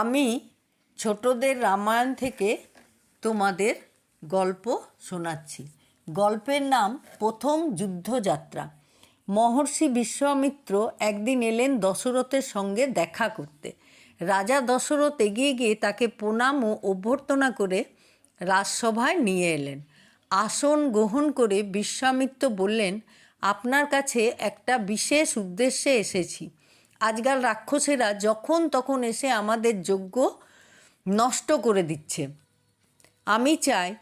আমি ছোটদের রামায়ণ থেকে তোমাদের গল্প শোনাচ্ছি। গল্পের নাম প্রথম যুদ্ধযাত্রা। মহর্ষি বিশ্বামিত্র একদিন এলেন দশরথের সঙ্গে দেখা করতে। রাজা দশরথ এগিয়ে গিয়ে তাকে প্রণাম ও অভ্যর্থনা করে রাজসভায় নিয়ে এলেন। আসন গ্রহণ করে বিশ্বামিত্র বললেন, আপনার কাছে একটা বিশেষ উদ্দেশ্যে এসেছি। আজকাল রাক্ষসেরা যখন তখন এসে আমাদের যজ্ঞ নষ্ট করে দিচ্ছে। আমি চাই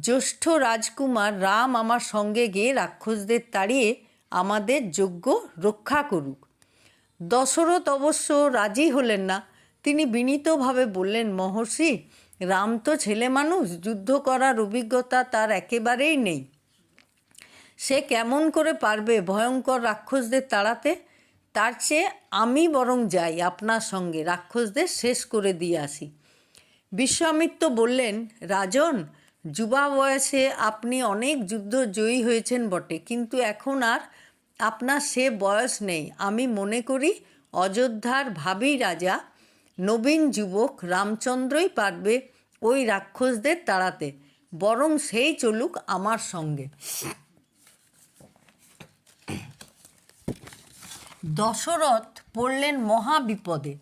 জ্যেষ্ঠ রাজকুমার রাম আমার সঙ্গে গিয়ে রাক্ষসদের তাড়িয়ে আমাদের যজ্ঞ রক্ষা করুক। দশরথ অবশ্য রাজি হলেন না। তিনি বিনীতভাবে বললেন, মহর্ষি, রাম তো ছেলে মানুষ, যুদ্ধ করার অভিজ্ঞতা তার একেবারেই নেই। সে কেমন করে পারবে ভয়ঙ্কর রাক্ষসদের তাড়াতে? তার চেয়ে আমি বরং যাই, আপনার সঙ্গে। রাক্ষসদের শেষ করে দিয়ে আসি। বিশ্বামিত্র বললেন, রাজন, যুবা বয়সে আপনি অনেক যুদ্ধ জয়ী হয়েছেন বটে, কিন্তু এখন আর আপনার সে বয়স নেই। আমি মনে করি, অযোধ্যার ভাবি রাজা, নবীন যুবক রামচন্দ্রই পারবে ওই রাক্ষসদের তাড়াতে, বরং সেই চলুক আমার সঙ্গে। দশরথ পড়লেন মহা বিপদে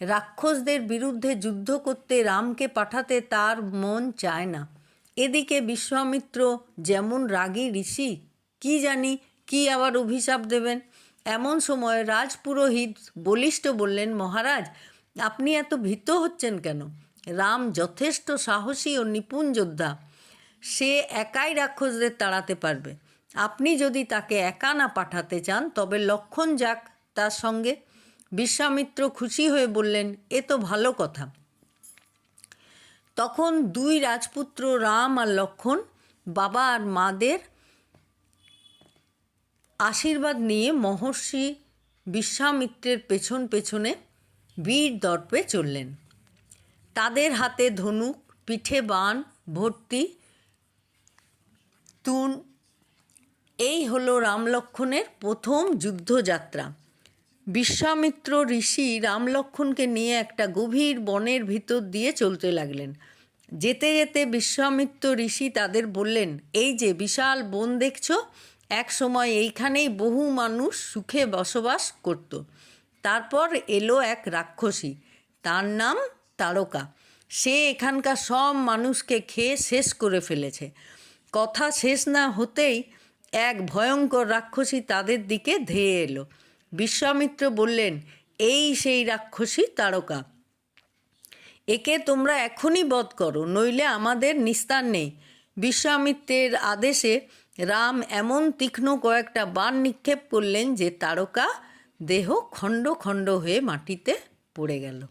রাক্ষসদের বিরুদ্ধে যুদ্ধ করতে রামকে পাঠাতে তার মন চায় না। এদিকে বিশ্বামিত্র, যেমন রাগী ঋষি, কি জানি কি আবার অভিশাপ দেবেন? এমন সময় রাজপুরোহিত বলিষ্ঠ বললেন, মহারাজ, আপনি এত ভীত হচ্ছেন কেন? রাম যথেষ্ট সাহসী ও নিপুণ যোদ্ধা। সে একাই রাক্ষসদের তাড়াতে পারবে। আপনি যদি তাকে একা না পাঠাতে চান, তবে লক্ষণ যাক তার সঙ্গে। বিশ্বামিত্র খুশি হয়ে বললেন, এ তো ভালো কথা। তখন দুই রাজপুত্র রাম আর লক্ষণ, বাবা আর মাদের আশীর্বাদ নিয়ে মহর্ষি বিশ্বামিত্রের পেছন পেছনে বীর দর্পে চললেন। তাদের হাতে ধনুক, পিঠে বান, ভর্তি, তুন এই হলো রামলক্ষণের প্রথম যুদ্ধযাত্রা। বিশ্বামিত্র ঋষি রামলক্ষণকে নিয়ে একটা গভীর বনের ভিতর দিয়ে চলতে লাগলেন। যেতে যেতে বিশ্বামিত্র ঋষি তাদের বললেন, এই যে বিশাল বন দেখছ, এক সময় এইখানেই বহু মানুষ সুখে বসবাস করত। তারপর এলো এক রাক্ষসী, তার নাম তারকা। সে এখানকার সব মানুষকে খেয়ে শেষ করে ফেলেছে। কথা শেষ না হতেই এক ভয়ঙ্কর রাক্ষসী তাদের দিকে ধেয়ে এলো। বিশ্বামিত্র বললেন, এই সেই রাক্ষসী তারকা। একে তোমরা এখনই বধ করো, নইলে আমাদের নিস্তার নেই। বিশ্বামিত্রের আদেশে রাম এমন তীক্ষ্ণ কয়েকটা বান নিক্ষেপ করলেন যে তারকা দেহ খণ্ড খণ্ড হয়ে মাটিতে পড়ে গেল।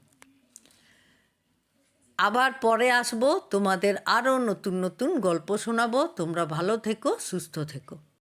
আবার পরে আসব তোমাদের আরও নতুন নতুন গল্প শোনাবো। তোমরা ভালো থেকো সুস্থ থেকো।